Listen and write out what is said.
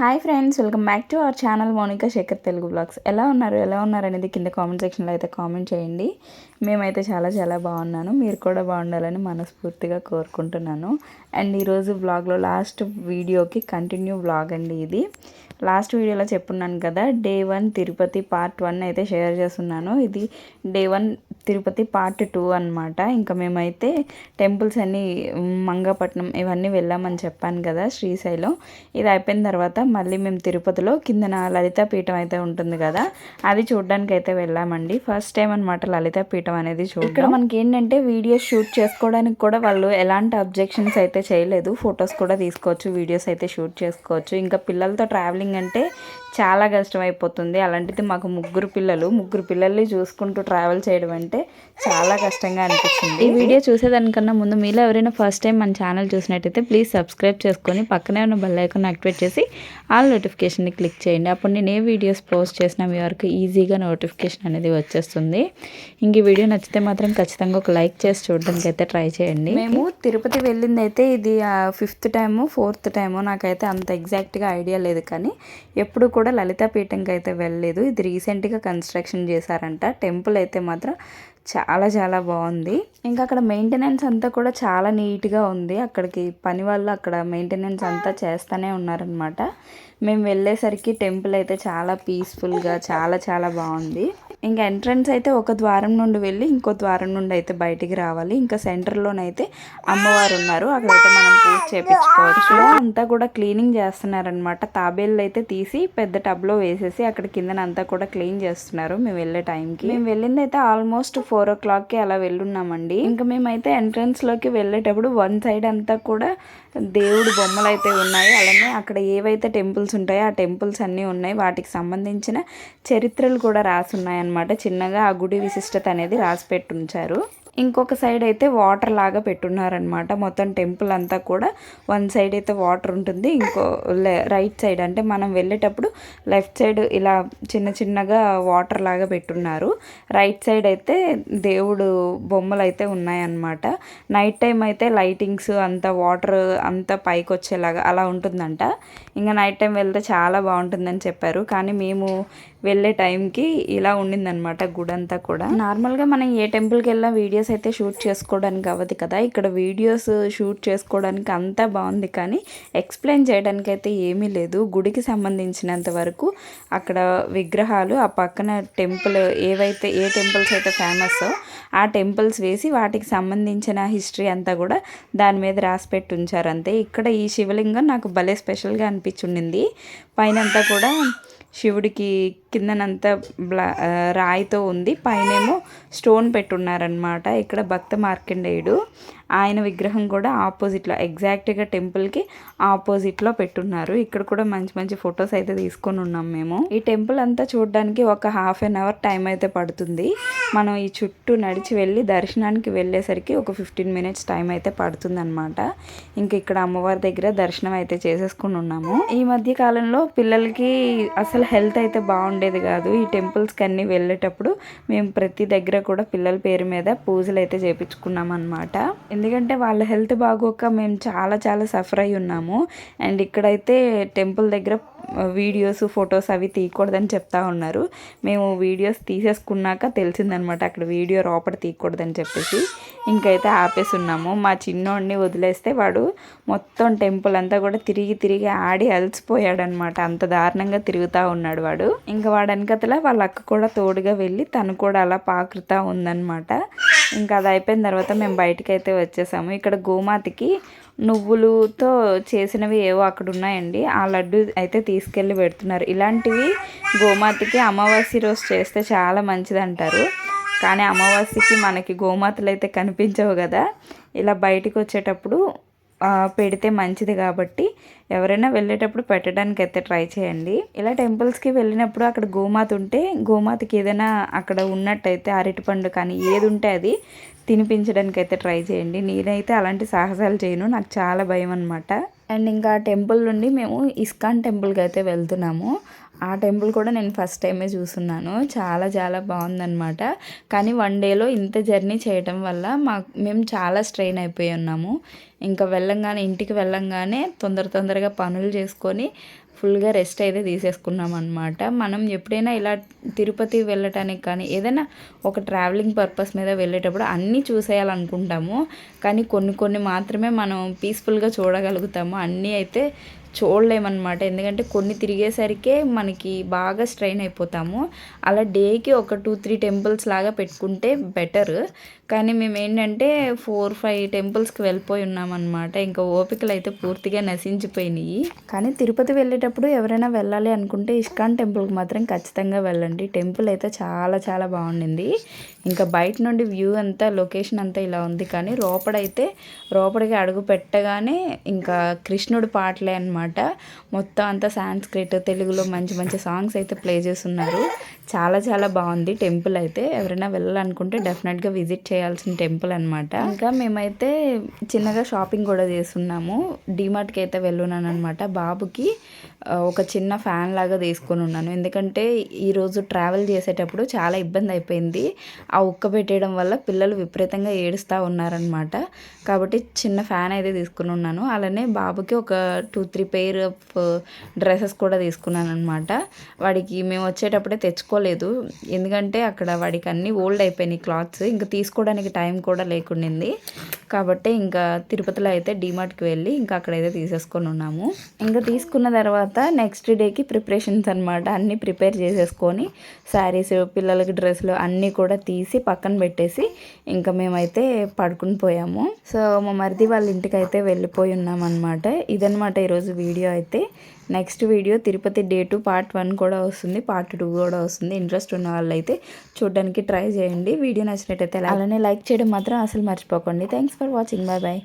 Hi friends welcome back to our channel Monika Shekhar Telugu blogs. ఎలా ఉన్నారు ఎలా ఉన్నారు అనేది కింద కామెంట్ సెక్షన్లో అయితే కామెంట్ చేయండి. మేమైతే చాలా చాలా బాగున్నాను. మీరు కూడా బాగుండాలని మనస్ఫూర్తిగా కోరుకుంటున్నాను. అండ్ ఈరోజు బ్లాగ్లో లాస్ట్ వీడియోకి కంటిన్యూ బ్లాగ్ అండి ఇది. లాస్ట్ వీడియోలో చెప్పున్నాను కదా day one Tirupati part one అయితే షేర్ చేస్తున్నాను. ఇది day one Tirupati part two అనమాట ఇంకా మేమైతే టెంపుల్స్ అన్నీ మంగపట్నం ఇవన్నీ వెళ్ళామని చెప్పాను కదా శ్రీశైలం. ఇది అయిపోయిన తర్వాత మళ్ళీ మేము తిరుపతిలో కిందన లలిత పీఠం అయితే ఉంటుంది కదా అది చూడడానికి అయితే వెళ్ళామండి. ఫస్ట్ టైం అనమాట లలిత పీఠం అనేది చూడ ఇక్కడ మనకి ఏంటంటే వీడియోస్ షూట్ చేసుకోవడానికి కూడా వాళ్ళు ఎలాంటి అబ్జెక్షన్స్ అయితే చేయలేదు. ఫొటోస్ కూడా తీసుకోవచ్చు వీడియోస్ అయితే షూట్ చేసుకోవచ్చు. ఇంకా పిల్లలతో ట్రావెలింగ్ ఏంటంటే చాలా కష్టం అయిపోతుంది అలాంటిది మాకు ముగ్గురు పిల్లలు. ముగ్గురు పిల్లల్ని చూసుకుంటూ ట్రావెల్ చేయడం అంటే చాలా కష్టంగా అనిపించింది. ఈ వీడియో చూసేదానికన్నా ముందు మీలో ఎవరైనా ఫస్ట్ టైం మన ఛానల్ చూసినట్టయితే ప్లీజ్ సబ్స్క్రైబ్ చేసుకొని పక్కనే ఉన్న బెల్ ఐకాన్ యాక్టివేట్ చేసి ఆల్ నోటిఫికేషన్ని క్లిక్ చేయండి. అప్పుడు నేను ఏ వీడియోస్ పోస్ట్ చేసినా మీ వరకు ఈజీగా నోటిఫికేషన్ అనేది వచ్చేస్తుంది. ఇంక ఈ వీడియో నచ్చితే మాత్రం ఖచ్చితంగా ఒక లైక్ చేసి చూడడానికి అయితే ట్రై చేయండి. మేము తిరుపతి వెళ్ళింది అయితే ఇది ఫిఫ్త్ టైము ఫోర్త్ టైము నాకైతే అంత ఎగ్జాక్ట్గా ఐడియా లేదు కానీ ఎప్పుడు కూడా లలితా పీఠంకి అయితే వెళ్ళలేదు. ఇది రీసెంట్గా కన్స్ట్రక్షన్ చేశారంట. టెంపుల్ అయితే మాత్రం చాలా చాలా బాగుంది. ఇంకా అక్కడ మెయింటెనెన్స్ అంతా కూడా చాలా నీట్గా ఉంది. అక్కడికి పని వాళ్ళు అక్కడ మెయింటెనెన్స్ అంతా చేస్తూనే ఉన్నారనమాట. మేము వెళ్ళేసరికి టెంపుల్ అయితే చాలా పీస్ఫుల్గా చాలా చాలా బాగుంది. ఇంకా ఎంట్రన్స్ అయితే ఒక ద్వారం నుండి వెళ్ళి ఇంకో ద్వారం నుండి అయితే బయటికి రావాలి. ఇంకా సెంటర్లోనైతే అమ్మవారు ఉన్నారు. అక్కడైతే మనం పూజ చేపించుకోవచ్చు. అంతా కూడా క్లీనింగ్ చేస్తున్నారనమాట తాబేళ్ళు అయితే తీసి పెద్ద టబ్లో వేసేసి అక్కడ కిందనంతా కూడా క్లీన్ చేస్తున్నారు. మేము వెళ్ళే టైంకి మేము వెళ్ళింది అయితే ఆల్మోస్ట్ ఫోర్ ఓ క్లాక్కి అలా వెళ్ళున్నామండి. ఇంకా మేమైతే ఎంట్రన్స్లోకి వెళ్ళేటప్పుడు వన్ సైడ్ అంతా కూడా దేవుడు బొమ్మలు అయితే ఉన్నాయి. అలానే అక్కడ ఏవైతే టెంపుల్స్ ఉంటాయో ఆ టెంపుల్స్ అన్నీ ఉన్నాయి. వాటికి సంబంధించిన చరిత్రలు కూడా రాసి అనమాట చిన్నగా ఆ గుడి విశిష్టత అనేది రాసి పెట్టి ఉంచారు ఇంకొక సైడ్ అయితే వాటర్ లాగా పెట్టున్నారనమాట మొత్తం టెంపుల్ అంతా కూడా వన్ సైడ్ అయితే వాటర్ ఉంటుంది. ఇంకో రైట్ సైడ్ అంటే మనం వెళ్ళేటప్పుడు లెఫ్ట్ సైడ్ ఇలా చిన్న చిన్నగా వాటర్ లాగా పెట్టున్నారు. రైట్ సైడ్ అయితే దేవుడు బొమ్మలు అయితే ఉన్నాయన్నమాట. నైట్ టైం అయితే లైటింగ్స్ అంత వాటర్ అంత పైకి వచ్చేలాగా అలా ఉంటుందంట. ఇంకా నైట్ టైం వెళ్తే చాలా బాగుంటుందని చెప్పారు. కానీ మేము వెళ్ళే టైంకి ఇలా ఉండిందనమాట గుడంతా కూడా. నార్మల్గా మనం ఏ టెంపుల్కి వెళ్ళినా వీడియోస్ అయితే షూట్ చేసుకోవడానికి అవ్వదు కదా. ఇక్కడ వీడియోస్ షూట్ చేసుకోవడానికి అంతా బాగుంది కానీ ఎక్స్ప్లెయిన్ చేయడానికి అయితే ఏమీ లేదు. గుడికి సంబంధించినంత వరకు అక్కడ విగ్రహాలు ఆ పక్కన టెంపుల్ ఏవైతే ఏ టెంపుల్స్ అయితే ఫేమస్ ఆ టెంపుల్స్ వేసి వాటికి సంబంధించిన హిస్టరీ అంతా కూడా దాని మీద రాసిపెట్టి ఉంచారంతే ఇక్కడ ఈ శివలింగం నాకు భలే స్పెషల్గా అనిపించుండింది. పైన అంతా కూడా శివుడికి కిందనంతా బ్లా రాయితో ఉంది. పైనేమో స్టోన్ పెట్టున్నారనమాట ఇక్కడ భక్త మార్కండేయుడు. ఆయన విగ్రహం కూడా ఆపోజిట్లో ఎగ్జాక్ట్గా టెంపుల్కి ఆపోజిట్లో పెట్టున్నారు. ఇక్కడ కూడా మంచి మంచి ఫొటోస్ అయితే తీసుకొని ఉన్నాం మేము. ఈ టెంపుల్ అంతా చూడడానికి ఒక హాఫ్ అన్ అవర్ టైం అయితే పడుతుంది. మనం ఈ చుట్టూ నడిచి వెళ్ళి దర్శనానికి వెళ్ళేసరికి ఒక ఫిఫ్టీన్ మినిట్స్ టైం అయితే పడుతుంది అనమాట ఇంక ఇక్కడ అమ్మవారి దగ్గర దర్శనం అయితే చేసేసుకుని ఉన్నాము. ఈ మధ్య కాలంలో పిల్లలకి అసలు హెల్త్ అయితే బాగుండేది. ఉండేది కాదు. ఈ టెంపుల్స్కి అన్నీ వెళ్ళేటప్పుడు మేము ప్రతి దగ్గర కూడా పిల్లల పేరు మీద పూజలు అయితే చేపించుకున్నాం అనమాట ఎందుకంటే వాళ్ళ హెల్త్ బాగోక మేము చాలా చాలా సఫర్ అయి ఉన్నాము. అండ్ ఇక్కడైతే టెంపుల్ దగ్గర వీడియోస్ ఫొటోస్ అవి తీయకూడదని చెప్తా ఉన్నారు. మేము వీడియోస్ తీసేసుకున్నాక తెలిసిందనమాట అక్కడ వీడియో లోపల తీయకూడదని చెప్పేసి. ఇంకైతే ఆపేసి ఉన్నాము మా చిన్నోడిని వదిలేస్తే వాడు మొత్తం టెంపుల్ అంతా కూడా తిరిగి తిరిగి ఆడి అలసిపోయాడనమాట. అంత దారుణంగా తిరుగుతూ ఉన్నాడు వాడు. ఇంకా వాడు వెనకతల వాళ్ళ అక్క కూడా తోడుగా వెళ్ళి తను కూడా అలా పాకురుతా ఉందనమాట. ఇంకా అది అయిపోయిన తర్వాత మేము బయటికి అయితే వచ్చేసాము. ఇక్కడ గోమాతకి నువ్వులతో చేసినవి ఏవో అక్కడ ఉన్నాయండి. ఆ లడ్డు అయితే తీసుకెళ్ళి పెడుతున్నారు. ఇలాంటివి గోమాతకి అమావాస్య రోజు చేస్తే చాలా మంచిది అంటారు కానీ అమావాస్యకి మనకి గోమాతలు అయితే కనిపించవు కదా. ఇలా బయటకు వచ్చేటప్పుడు పెడితే మంచిది కాబట్టి ఎవరైనా వెళ్ళేటప్పుడు పెట్టడానికి అయితే ట్రై చేయండి. ఇలా టెంపుల్స్కి వెళ్ళినప్పుడు అక్కడ గోమాత ఉంటే గోమాతకి ఏదైనా అక్కడ ఉన్నట్టయితే అరటిపండు కానీ ఏది ఉంటే అది తినిపించడానికి అయితే ట్రై చేయండి. నేనైతే అలాంటి సాహసాలు చేయను నాకు చాలా భయం అనమాట అండ్ ఇంకా టెంపుల్ నుండి మేము ఇస్కాన్ టెంపుల్కి అయితే వెళ్తున్నాము. ఆ టెంపుల్ కూడా నేను ఫస్ట్ టైమే చూస్తున్నాను చాలా చాలా బాగుందనమాట కానీ వన్ డేలో ఇంత జర్నీ చేయటం వల్ల మాకు మేము చాలా స్ట్రెయిన్ అయిపోయి ఉన్నాము. ఇంకా వెళ్ళంగానే ఇంటికి వెళ్ళంగానే తొందర తొందరగా పనులు చేసుకొని ఫుల్గా రెస్ట్ అయితే తీసేసుకున్నాం అనమాట మనం ఎప్పుడైనా ఇలా తిరుపతి వెళ్ళటానికి కానీ ఏదైనా ఒక ట్రావెలింగ్ పర్పస్ మీద వెళ్ళేటప్పుడు అన్నీ చూసేయాలనుకుంటాము. కానీ కొన్ని కొన్ని మాత్రమే మనం పీస్ఫుల్గా చూడగలుగుతాము. అన్నీ అయితే చూడలేమన్నమాట. ఎందుకంటే కొన్ని తిరిగేసరికే మనకి బాగా స్ట్రెయిన్ అయిపోతాము. అలా డేకి ఒక టూ త్రీ టెంపుల్స్ లాగా పెట్టుకుంటే బెటర్. కానీ మేము ఏంటంటే ఫోర్ ఫైవ్ టెంపుల్స్కి వెళ్ళిపోయి ఉన్నామన్నమాట. ఇంకా ఓపికలు అయితే పూర్తిగా నశించిపోయినాయి. కానీ తిరుపతి వెళ్ళేటప్పుడు ఎవరైనా వెళ్ళాలి అనుకుంటే ఇస్కాన్ టెంపుల్కి మాత్రం ఖచ్చితంగా వెళ్ళండి. టెంపుల్ అయితే చాలా చాలా బాగుండింది. ఇంకా బయట నుండి వ్యూ అంతా లొకేషన్ అంతా ఇలా ఉంది. కానీ లోపడైతే లోపలికి అడుగు పెట్టగానే ఇంకా కృష్ణుడి పాటలే అనమాట మొత్తం అంతా సాంస్క్రిట్ తెలుగులో మంచి మంచి సాంగ్స్ అయితే ప్లే చేస్తున్నారు. చాలా చాలా బాగుంది టెంపుల్ అయితే. ఎవరైనా వెళ్ళాలనుకుంటే డెఫినెట్గా విజిట్ చేయాల్సిన టెంపుల్ అనమాట ఇంకా మేమైతే చిన్నగా షాపింగ్ కూడా చేస్తున్నాము. డీమార్ట్కి అయితే వెళ్ళున్నాను అనమాట బాబుకి ఒక చిన్న ఫ్యాన్ లాగా తీసుకొని ఉన్నాను. ఎందుకంటే ఈరోజు ట్రావెల్ చేసేటప్పుడు చాలా ఇబ్బంది అయిపోయింది. ఆ ఉక్క పెట్టేయడం వల్ల పిల్లలు విపరీతంగా ఏడుస్తూ ఉన్నారనమాట కాబట్టి చిన్న ఫ్యాన్ అయితే తీసుకుని ఉన్నాను. అలానే బాబుకి ఒక two three pair of dresses కూడా తీసుకున్నాను అనమాట వాడికి మేము వచ్చేటప్పుడే తెచ్చుకోలేదు. ఎందుకంటే అక్కడ వాడికి అన్నీ ఓల్డ్ అయిపోయినాయి క్లాత్స్. ఇంకా తీసుకోవడానికి టైం కూడా లేకుండింది. కాబట్టి ఇంకా తిరుపతిలో అయితే డిమార్ట్కి వెళ్ళి ఇంకా అక్కడైతే తీసేసుకొని ఉన్నాము. ఇంకా తీసుకున్న తర్వాత నెక్స్ట్ డేకి ప్రిపరేషన్స్ అనమాట అన్నీ ప్రిపేర్ చేసేసుకొని శారీస్ పిల్లలకి డ్రెస్సులు అన్నీ కూడా తీసి పక్కన పెట్టేసి ఇంకా మేమైతే పడుకుని పోయాము. సో మా మరిది వాళ్ళ ఇంటికి అయితే వెళ్ళిపోయి ఉన్నాం అనమాట ఇదనమాట ఈరోజు వీడియో అయితే next video Tirupati day two part one కూడా వస్తుంది పార్ట్ టూ కూడా వస్తుంది. ఇంట్రెస్ట్ ఉన్న వాళ్ళైతే చూడడానికి ట్రై చేయండి. వీడియో నచ్చినట్టయితే అలానే లైక్ చేయడం మాత్రం అసలు మర్చిపోకండి. Thanks for watching. Bye bye.